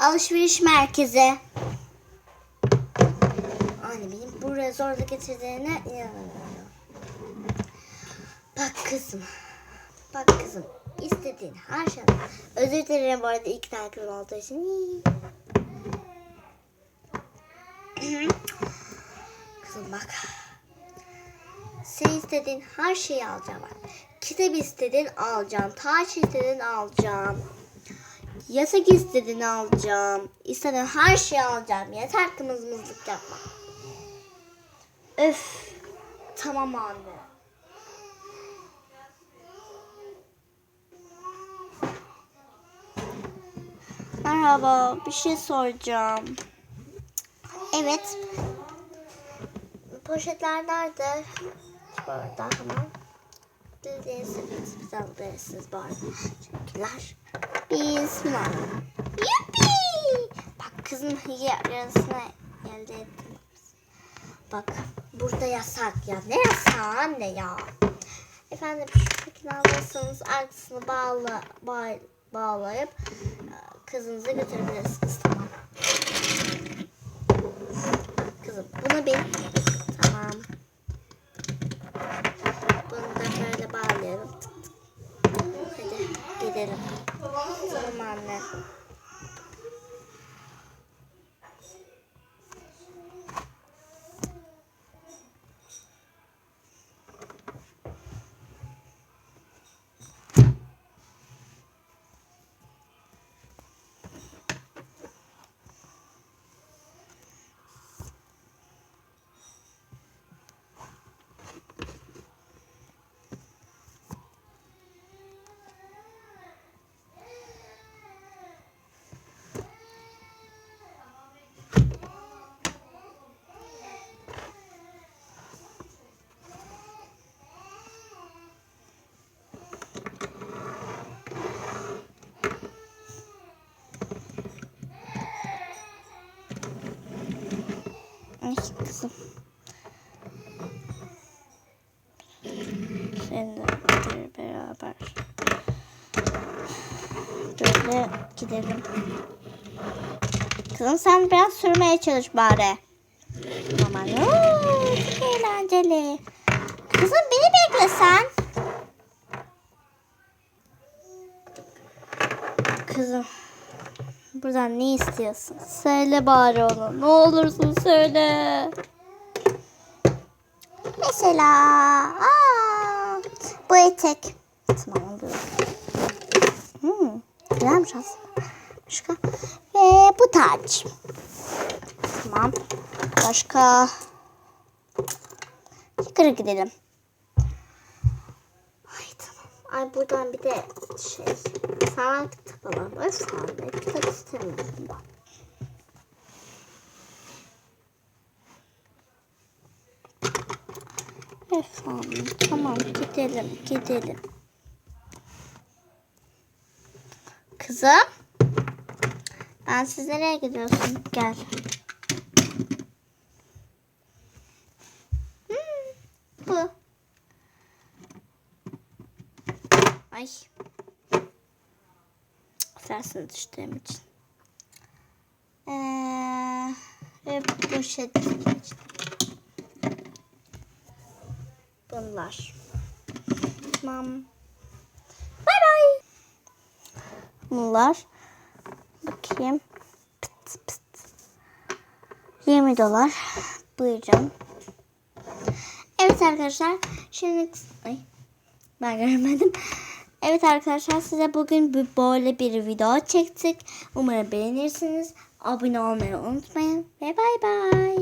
Alışveriş merkezi. Annemin buraya zorla getirdiğine inanamıyorum. Bak kızım. Bak kızım. istediğin her şey. Özür dilerim bu arada iki tane kızım olduğu için. kızım bak. Sen istediğin her şeyi alacağım. Kitap istedin alacağım. Taş istedin alacağım. Yasak istedin alacağım. İstediğin her şeyi alacağım. Yeter ki mızmızlık yapma. Öf. Tamam anne. Merhaba, bir şey soracağım. Evet. Poşetler nerede? Burada hemen. Sepet bize bu arada. Teşekkürler. Bismillah. Yuppi! Bak kızın yarısını elde ettim. Bak burada yasak ya. Ne yasağı anne ya? Efendim şu şekilde alırsanız arkasını bağla, bağ, bağlayıp e, kızınızı götürebilirsiniz. Tamam. Kızım bunu bil. Tamam Ay kızım. Seninle beraber böyle gidelim. Kızım sen biraz sürmeye çalış bari. Aman ooo, çok eğlenceli. Kızım beni bekle sen. Kızım. Buradan ne istiyorsun? Söyle bari onu. Ne olursun söyle. Mesela aa, bu etek. Tamam alıyorum. Hmm, güzelmiş aslında. Başka. Ve bu taç. Tamam. Başka. Yukarı gidelim. Ay tamam. Ay buradan bir de şey. Sanat kitap alalım. Anne kitap istemiyorum ben. Efendim tamam gidelim gidelim. Kızım. Ben siz nereye gidiyorsun? Gel. Hmm, bu. Ay. Affedersiniz düştüğüm için. Ee, ve poşet. Bunlar. Tamam. Bay bay. Bunlar. Bakayım. Pıt pıt. 20 dolar. Buyurun. Evet arkadaşlar. Şimdi ay ben görmedim. Evet arkadaşlar size bugün bu- böyle bir video çektik. Umarım beğenirsiniz. Abone olmayı unutmayın. Ve bay bay.